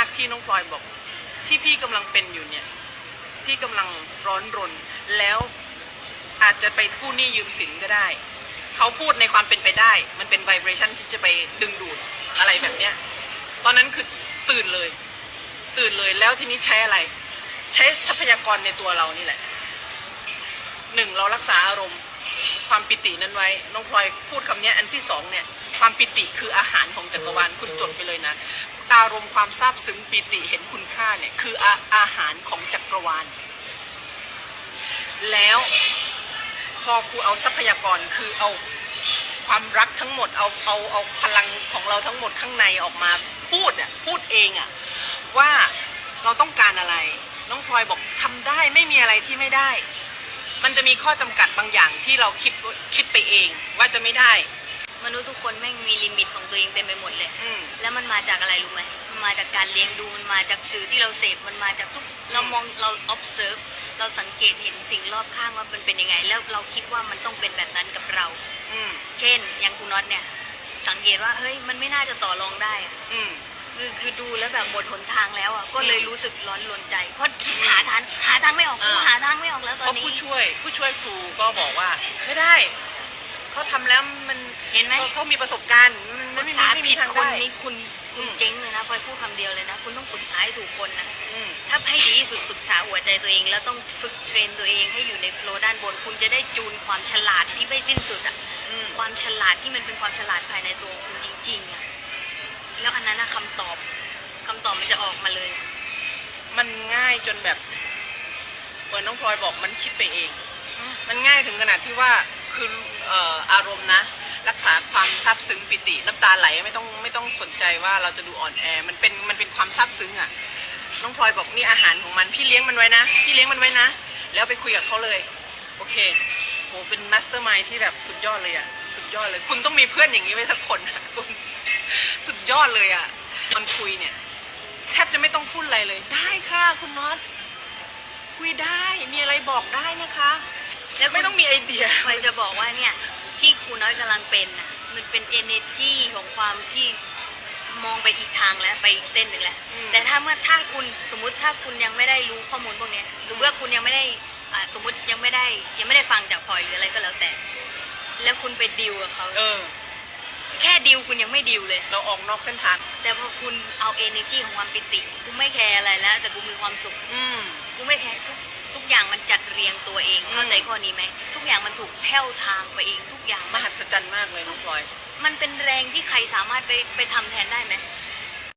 ากที่น้องพลอยบอก ที่พี่กำลังเป็นอยู่เนี่ย พี่กำลังร้อนรน แล้วอาจจะไปกู้หนี้ยืมสินก็ได้ เขาพูดในความเป็นไปได้ มันเป็นไวเบรชันที่จะไปดึงดูดอะไรแบบเนี้ย ตอนนั้นคือตื่นเลย ตื่นเลยแล้วทีนี้ใช้อะไร ใช้ทรัพยากรในตัวเรานี่แหละหนึ่งเรารักษาอารมณ์ความปิตินั้นไว้ น้องพลอยพูดคำนี้อันที่สองเนี่ย ความปิติคืออาหารของจักรวาลคุณจดไปเลยนะารมณ์ความซาบซึ้งปิติเห็นคุณค่าเนี่ยคืออาอาหารของจักรวาล แล้วพอครูเอาทรัพยากรคือเอาความรักทั้งหมดเอาเอาเอาพลังของเราทั้งหมดข้างในออกมาพูดอะพูดเองอะว่าเราต้องการอะไร น้องพลอยบอกทำได้ไม่มีอะไรที่ไม่ได้ มันจะมีข้อจำกัดบางอย่างที่เราคิดคิดไปเองว่าจะไม่ได้ มนุษย์ทุกคนแม่งมีลิมิตของตัวเองเต็มไปหมดเลย อืม แล้วมันมาจากอะไรรู้ไหมมันมาจากการเลี้ยงดู มันมาจากสื่อที่เราเสพ มันมาจากทุก เรามอง เรา observe เราสังเกตเห็นสิ่งรอบข้างว่ามันเป็นยังไง แล้วเราคิดว่ามันต้องเป็นแบบนั้นกับเรา อืม เช่น อย่างคุณน็อตเนี่ย สังเกตว่า เฮ้ย มันไม่น่าจะต่อรองได้อะอืม คือคือดูแล้วแบบหมดหนทางแล้วอะ ก็เลยอืมรู้สึกร้อนรนใจ เพราะคิดหาทางหาทางไม่ออกกูอ่า หาทางไม่ออกแล้วตเพอนราะนี้ ผู้ช่วยผู้ช่วยครูก็บอกว่าไม่ได้เขา ทำแล้วมันเห็นไหมเขาเขามีประสบการณ์มันปรึไม่กมีษาไม่ผิมีดทางคนได้นี้คุณคุณอืมเจ๊งเลยนะพลอยพูดคำเดียวเลยนะ คุณต้องปรึกษาให้ถูกคนนะ อืม ถ้าให้ดีที่สุดปรึกษาหัวใจตัวเอง แล้วต้องฝึกเทรนตัวเองให้อยู่ในโฟลว์ด้านบน คุณจะได้จูนความฉลาดที่ไม่สิ้นสุดอะอืม ความฉลาดที่มันเป็นความฉลาดภายในตัวคุณจริงๆอะแล้วอันนั้นนะคำตอบคำตอบมันจะออกมาเลย มันง่ายจนแบบเหมือนน้องพลอยบอกมันคิดไปเอง อืม มันง่ายถึงขนาดที่ว่าคือ เอ่ออารมณ์นะ รักษาความซาบซึ้งปิติน้ำตาไหลไม่ต้องไม่ต้องสนใจว่าเราจะดูอ่อนแอมันเป็นมันเป็นความซาบซึ้งอะ่ะน้องพลอยบอกนี่อาหารของมันพี่เลี้ยงมันไว้นะพี่เลี้ยงมันไว้นะ แล้วไปคุยกับเขาเลย โอเคโหเป็นมาสเตอร์มายที่แบบสุดยอดเลยอะ่ะสุดยอดเลย คุณต้องมีเพื่อนอย่างนี้ไว้สักคนอะคุณสุดยอดเลยอะ่ะตอนคุยเนี่ย แทบจะไม่ต้องพูดอะไรเลย ได้ค่ะคุณน็อตคุยได้มีอะไรบอกได้นะคะ แล้วไม่ต้องมีไอเดียพลอยจะบอกว่าเนี่ยที่ครูน้อยกำลังเป็นน่ะมันเป็น energy ของความที่มองไปอีกทางแล้วไปอีกเส้นหนึ่งแล้วอืม แต่ถ้าเมื่อถ้าคุณสมมุติถ้าคุณยังไม่ได้รู้ข้อมูลพวกเนี้ยหรือว่าคุณยังไม่ได้อ่าสมมติยังไม่ได้ยังไม่ได้ฟังจากพลอยหรืออะไรก็แล้วแต่ แล้วคุณไปดิวกับเขาเออ แค่ดิวคุณยังไม่ดิวเลย เราออกนอกเส้นทาง แต่พอคุณเอา energy ของความปิติกูไม่แคร์อะไรแล้ว แต่กูมีความสุข อืม กูไม่แคร์ทุกทุกอย่างมันจัดเรียงตัวเองอืมเข้าใจข้อนี้ไหมทุกอย่างมันถูกแผ่วทางไปเองทุกอย่างมหัศจรรย์มากเลยน้องพลอย มันเป็นแรงที่ใครสามารถไปไปทำแทนได้ไหม